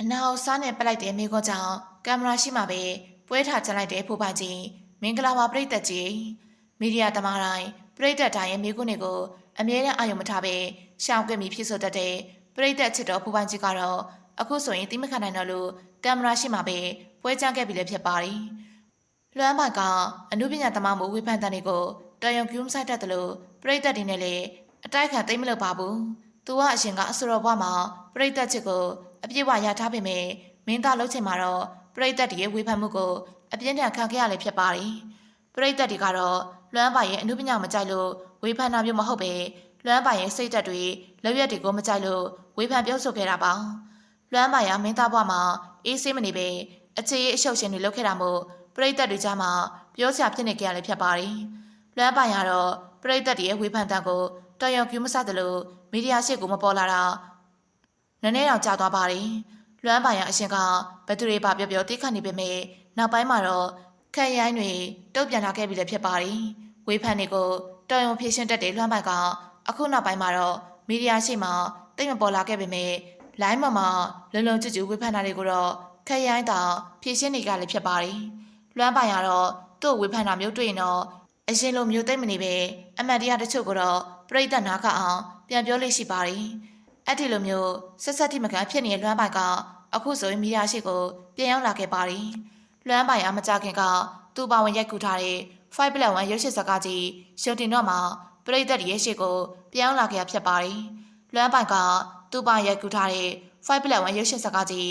အနာကိုစားနဲ့ပလိုက်တဲ့မိကောကြောင့်ကင်မရာရှိမှပဲပွဲထားချလိုက်တဲ့ဖိုးပိုင်ကြီးမင်္ဂလာပါပြိတ္တကြီးမီဒီယာသမားတိုင်းပြိတ္တတိုင်းရဲ့မိကုနေကိုအမြဲတမ်းအာရုံမထားပဲရှောင်ကွက်မိဖြစ်ဆိုတတ်တဲ့ပြိတ္တချစ်တော်ဖိုးပိုင်ကြီးကတော့အခုဆိုရင်တိမခံနိုင်တော့လို့ကင်မရာရှိမှပဲပွဲချခဲ့ပြီလည်းဖြစ်ပါတယ်လွမ်းပိုင်ကအမှုပညာသမားမှုဝေဖန်တဲ့တွေကိုတော်ရုံကျူးမဆိုင်တတ်တယ်လို့ပြိတ္တတွေနဲ့လည်းအတိုက်ခံသိမ့်မလို့ပါဘူးသူကအရှင်ကအဆူတော်ဘွားမှာပြိတ္တချစ်ကို အပြည့်အဝရထားပေမဲ့မင်းသားလှုပ်ချင်မှာတော့ပြိသက်တရဲ့ဝေဖန်မှုကိုအပြင်းထန်ခံခဲ့ရလေဖြစ်ပါတယ်။ပြိသက်တွေကတော့လွမ်းပါရဲ့အမှုပညာမကြိုက်လို့ဝေဖန်တာမျိုးမဟုတ်ပဲလွမ်းပါရဲ့စိတ်သက်တွေလက်ရက်တွေကိုမကြိုက်လို့ဝေဖန်ပြောဆိုခဲ့တာပါ။လွမ်းပါရမင်းသားဘွားမှာအေးဆေးမနေပဲအခြေအရှုပ်ရှင်တွေလုပ်ခဲ့တာမို့ပြိသက်တွေကြားမှာပြောစရာဖြစ်နေကြရလေဖြစ်ပါတယ်။လွမ်းပါရတော့ပြိသက်တွေရဲ့ဝေဖန်တန်ကိုတော်ရုံကျူးမဆတယ်လို့မီဒီယာရှစ်ကိုမပေါ်လာတာ နည်းနည်းတော့ကြာသွားပါတယ်။လွမ်းပိုင်ရအရှင်ကဘသူတွေပါပြောပြောတိခတ်နေပေမဲ့နောက်ပိုင်းမှာတော့ခက်ရိုင်းတွေတုတ်ပြန်လာခဲ့ပြီလည်းဖြစ်ပါတယ်။ဝေဖန်တွေကိုတော်ရုံဖြည့်ရှင်းတတ်တဲ့လွမ်းပိုင်ကအခုနောက်ပိုင်းမှာတော့မီဒီယာရှိမှတိတ်မပေါ်လာခဲ့ပေမဲ့လိုင်းမမှာလုံလုံကျွတ်ကျွဝေဖန်တာတွေကိုတော့ခက်ရိုင်းတာဖြည့်ရှင်းနေကြလည်းဖြစ်ပါတယ်။လွမ်းပိုင်ကတော့သူ့ဝေဖန်တာမျိုးတွေ့ရင်တော့အရင်လိုမျိုးသိမ့်မနေပဲအမှန်တရားတချို့ကိုတော့ပြိတ္တနာခအောင်ပြန်ပြောလို့ရှိပါတယ်။ အဲ့ဒီလိုမျိုးဆက်ဆက်တိမကန်ဖြစ်နေတဲ့လွမ်းပိုင်ကအခုဆိုရင်မီဒီယာရှိကိုပြန်ရောက်လာခဲ့ပါတယ်။လွမ်းပိုင်အမကြခင်ကသူ့ပါဝင်ရိုက်ကူထားတဲ့5 black 1ရုပ်ရှင်ဇာတ်ကားကြီးရုံတင်တော့မှာပြိတ္တရဲ့ရှိကိုပြန်ရောက်လာခဲ့ဖြစ်ပါတယ်။လွမ်းပိုင်ကသူ့ပါရိုက်ကူထားတဲ့5 black 1ရုပ်ရှင်ဇာတ်ကားကြီး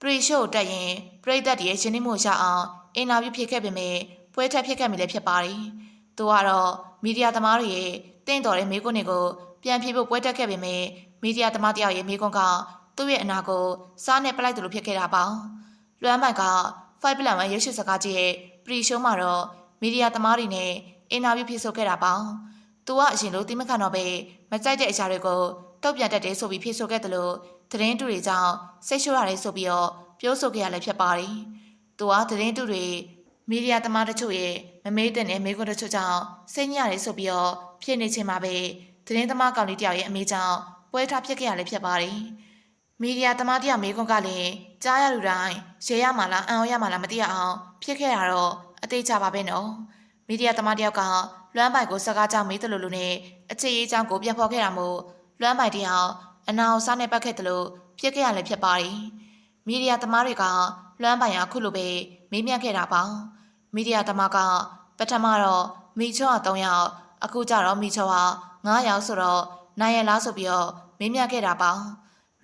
ပရီရှို့တက်ရင်ပြိတ္တရဲ့ရှင်းနေမှုရအောင်အင်တာဗျူးဖြစ်ခဲ့ပေမဲ့ပွဲထက်ဖြစ်ခဲ့မိလည်းဖြစ်ပါတယ်။သူကတော့မီဒီယာသမားတွေရဲ့တင့်တော်တဲ့မိကွန်းတွေကိုပြန်ဖြေဖို့ပွဲတက်ခဲ့ပေမဲ့ မီဒီယာသမားတယောက်ရဲ့မိကွန်းကသူ့ရဲ့အနာကိုစားနဲ့ပလိုက်တယ်လို့ဖြစ်ခဲ့တာပါ။လွမ်းမိုင်က5 plan 1ရုပ်ရှင်စကားကြီးရဲ့ပရီရှိုးမှာတော့မီဒီယာသမားတွေနဲ့အင်တာဗျူးဖြစ်ဆိုခဲ့တာပါ။သူကအရင်လိုတိမခံတော့ပဲမကြိုက်တဲ့အရာတွေကိုတုတ်ပြန်တတ်တယ်ဆိုပြီးဖြစ်ဆိုခဲ့တယ်လို့သတင်းတူတွေကြောင့်စိတ်ရှုရတယ်ဆိုပြီးတော့ပြောဆိုခဲ့ရလည်းဖြစ်ပါတယ်။သူကသတင်းတူတွေမီဒီယာသမားတချို့ရဲ့မမေးတဲ့နဲ့မေးခွန်းတချို့ကြောင့်စိတ်ညစ်ရတယ်ဆိုပြီးတော့ဖြစ်နေချိန်မှာပဲသတင်းသမားကောင်လေးတယောက်ရဲ့အမေကြောင့် ပွဲထားဖြစ်ခဲ့ရလည်းဖြစ်ပါတယ်။မီဒီယာသမားတယောက်မေးခွန်းကလည်းကြားရလူတိုင်းရေရမှာလားအံ့ဩရမှာလားမသိရအောင်ဖြစ်ခဲ့ရတော့အသေးချပါပဲနော်။မီဒီယာသမားတယောက်ကလွမ်းပိုင်ကိုစကားကြောင့်မေးတယ်လို့လို့နဲ့အခြေအကြောင်းကိုပြဖော်ခဲ့တာမို့လွမ်းပိုင်တယောက်အနာကိုစားနေပတ်ခဲ့တယ်လို့ဖြစ်ခဲ့ရလည်းဖြစ်ပါတယ်။မီဒီယာသမားတွေကလွမ်းပိုင်ရအခုလိုပဲမေးမြန်းခဲ့တာပါ။မီဒီယာသမားကပထမတော့မိချောက3ယောက်အခုကျတော့မိချောက9ယောက်ဆိုတော့နိုင်ရလားဆိုပြီးတော့ မေးမြန်းခဲ့တာပါ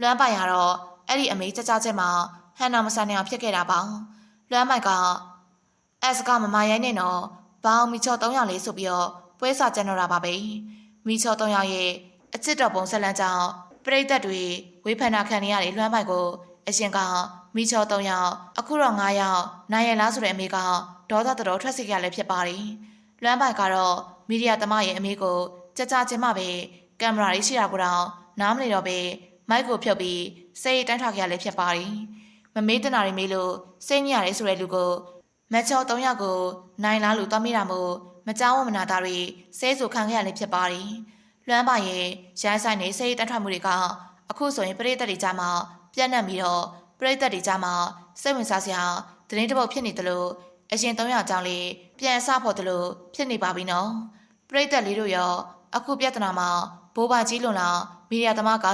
လွမ်းပိုင်ကတော့အဲ့ဒီအမေကြကြချက်မှာဟန်နာမဆန်နေအောင်ဖြစ်ခဲ့တာပါလွမ်းမိုက်ကအဲ့စကမမရိုင်းနေတော့ဘောင်မိချော3ယောက်လေးဆိုပြီးတော့ပွဲစာကျန်တော့တာပါပဲမိချော3ယောက်ရဲ့အချစ်တော်ပုံဆက်လန်းကြောင်းပြိသက်တွေဝေဖန်တာခံနေရတဲ့လွမ်းပိုင်ကိုအရှင်ကမိချော3ယောက်အခုတော့9ယောက်နိုင်ရလားဆိုတဲ့အမေကဒေါသတော်တော်ထွက်စီကြလည်းဖြစ်ပါတယ်။လွမ်းပိုင်ကတော့မီဒီယာသမားရဲ့အမေကိုကြကြချင်းမှပဲ ကင်မရာလေးရှိတာကိုတော့နားမလည်တော့ပဲမိုက်ကိုဖြုတ်ပြီးစိတ်တိုင်းထောက်ကြလည်းဖြစ်ပါတယ်။မမေးတနာရီမေးလို့စိတ်ညစ်ရတယ်ဆိုတဲ့လူကိုမချော3ယောက်ကိုနိုင်လားလို့သွားမိတာမို့မကြောက်ဝမနာသားတွေဆဲဆူခံခဲ့ရလည်းဖြစ်ပါတယ်။လွမ်းပိုင်ရဲ့ရိုင်းဆိုင်နေစိတ်တန်းထွက်မှုတွေကအခုဆိုရင်ပရိသတ်တွေကြားမှာပြန့်နှံ့ပြီးတော့ပရိသတ်တွေကြားမှာစိတ်ဝင်စားစရာသတင်းတစ်ပုဒ်ဖြစ်နေတယ်လို့အရင်300ကြောင်းလေးပြန်အစဖို့တလို့ဖြစ်နေပါပြီနော်ပြိသက်လေးတို့ရောအခုပြဿနာမှာ ဘိုးဘာကြီးလွန်လာမီဒီယာသမားက